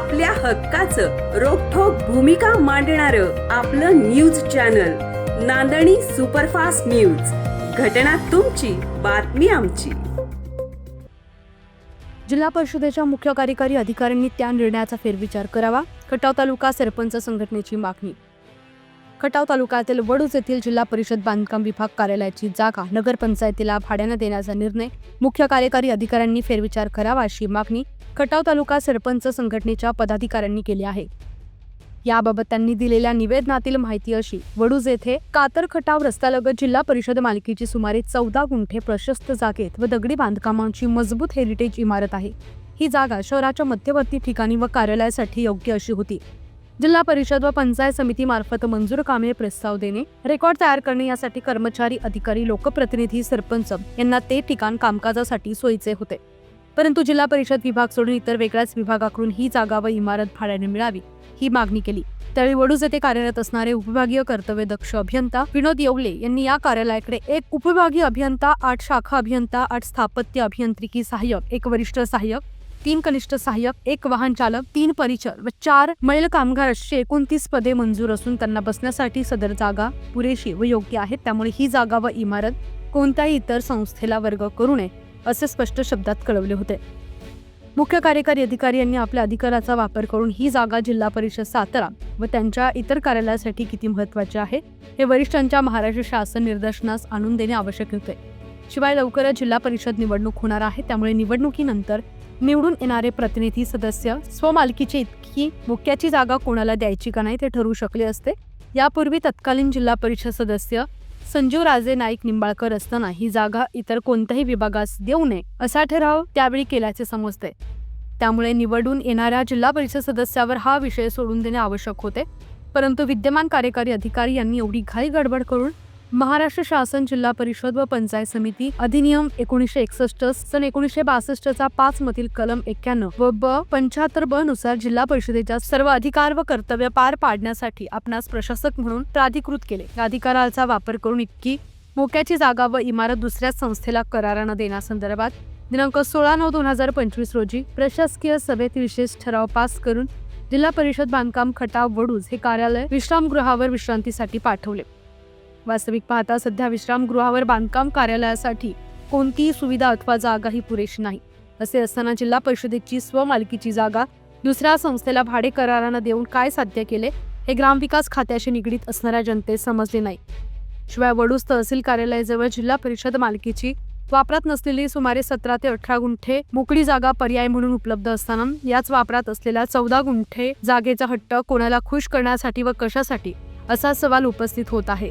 आपल्या हक्काचं रोखोक भूमिका मांडणार आपलं news channel Nandani superfast news. घटना तुमची बातमी आमची. जिल्हा परिषदेच्या मुख्य कार्यकारी अधिकाऱ्यांनी त्या निर्णयाचा फेरविचार करावा. खटाव तालुका सरपंच संघटनेची मागणी. खटाव तालुक्यातील वडूज येथील जिल्हा परिषद बांधकाम विभाग कार्यालयाची जागा नगरपंचायतीला भाड्यानं देण्याचा निर्णय मुख्य कार्यकारी अधिकाऱ्यांनी फेरविचार करावा अशी मागणी खटाव तालुका सरपंच संघटनेच्या पदाधिकाऱ्यांनी केली आहे. याबाबत त्यांनी दिलेल्या निवेदनातील माहिती अशी वडूज येथे कातर खटाव रस्त्यालगत जिल्हा परिषद मालकीची सुमारे चौदा गुंठे प्रशस्त जागेत व दगडी बांधकामांची मजबूत हेरिटेज इमारत आहे. ही जागा शहराच्या मध्यवर्ती ठिकाणी व कार्यालयासाठी योग्य अशी होती. जिल्हा परिषद व पंचायत समितीमार्फत मंजूर कामे प्रस्ताव देणे रेकॉर्ड तयार करणे यासाठी कर्मचारी अधिकारी लोकप्रतिनिधी सरपंच यांना ते ठिकाण कामकाजासाठी सोयीचे होते. परंतु जिल्हा परिषद विभाग सोडून इतर वेगळ्याच विभागाकडून ही जागा व इमारत भाड्याने मिळावी ही मागणी केली. त्यावेळी वडूज येथे कार्यरत असणारे उपविभागीय कर्तव्य दक्ष अभियंता विनोद येवले यांनी या कार्यालयाकडे एक उपविभागीय अभियंता आठ शाखा अभियंता आठ स्थापत्य अभियांत्रिकी सहाय्यक एक वरिष्ठ सहाय्यक तीन कनिष्ठ सहाय्यक एक वाहन चालक तीन परिचर व चार मैल कामगार अशी एकोणतीस पदे मंजूर असून त्यांना बसण्यासाठी सदर जागा पुरेशी व योग्य आहे. त्यामुळे ही जागा व इमारत कोणत्याही इतर संस्थेला वर्ग करू नये असे स्पष्ट शब्दात कळवले होते. मुख्य कार्यकारी अधिकारी यांनी आपल्या अधिकाराचा वापर करून ही जागा जिल्हा परिषद सातारा व त्यांच्या इतर कार्यालयासाठी किती महत्त्वाचे आहे हे वरिष्ठांच्या महाराष्ट्र शासन निर्देशनास आणून देणे आवश्यक होते. शिवाय लवकरच जिल्हा परिषद निवडणूक होणार आहे त्यामुळे निवडणुकीनंतर निवडून येणारे प्रतिनिधी सदस्य स्वमालकीची इतकी मुख्याची जागा कोणाला द्यायची का नाही ते ठरवू शकले असते. यापूर्वी तत्कालीन जिल्हा परिषद सदस्य संजीव राजे नाईक निंबाळकर असताना ही जागा इतर कोणत्याही विभागास देऊ नये असा ठराव त्यावेळी केल्याचे समजते. त्यामुळे निवडून येणाऱ्या जिल्हा परिषद सदस्यावर हा विषय सोडून देणे आवश्यक होते. परंतु विद्यमान कार्यकारी अधिकारी यांनी एवढी घाई गडबड करून महाराष्ट्र शासन जिल्हा परिषद व पंचायत समिती अधिनियम एकोणीसशे एकसष्ट सन एकोणीसशे बासष्टचा पाच मधील कलम एक्क्याण्णव व ब पंच्याहत्तर ब नुसार जिल्हा परिषदेच्या सर्व अधिकार व कर्तव्य पार पाडण्यासाठी आपणास प्रशासक म्हणून प्राधिकृत केले. अधिकाराचा वापर करून इतकी मोक्याची जागा व इमारत दुसऱ्या संस्थेला करारानं देण्यासंदर्भात दिनांक सोळा नऊ दोन हजार पंचवीस रोजी प्रशासकीय सभेत विशेष ठराव पास करून जिल्हा परिषद बांधकाम खटाव वडूज हे कार्यालय विश्रामगृहावर विश्रांतीसाठी पाठवले. वास्तविक पाहता सध्या विश्रामगृहावर बांधकाम कार्यालयासाठी कोणतीही सुविधा अथवा जागाही पुरेशी नाही. असे असताना जिल्हा परिषदेची स्वमालकीची जागा दुसऱ्या संस्थेला भाडे करारानं देऊन काय साध्य केले हे ग्रामविकास खात्याशी निगडीत असणाऱ्या जनतेस समजले नाही. शिवाय वडूस तहसील कार्यालयाजवळ जिल्हा परिषद मालकीची वापरात नसलेली सुमारे सतरा ते अठरा गुंठे मोकळी जागा पर्याय म्हणून उपलब्ध असताना याच वापरात असलेल्या चौदा गुंठे जागेचा हट्ट कोणाला खुश करण्यासाठी व कशासाठी असा सवाल उपस्थित होत आहे.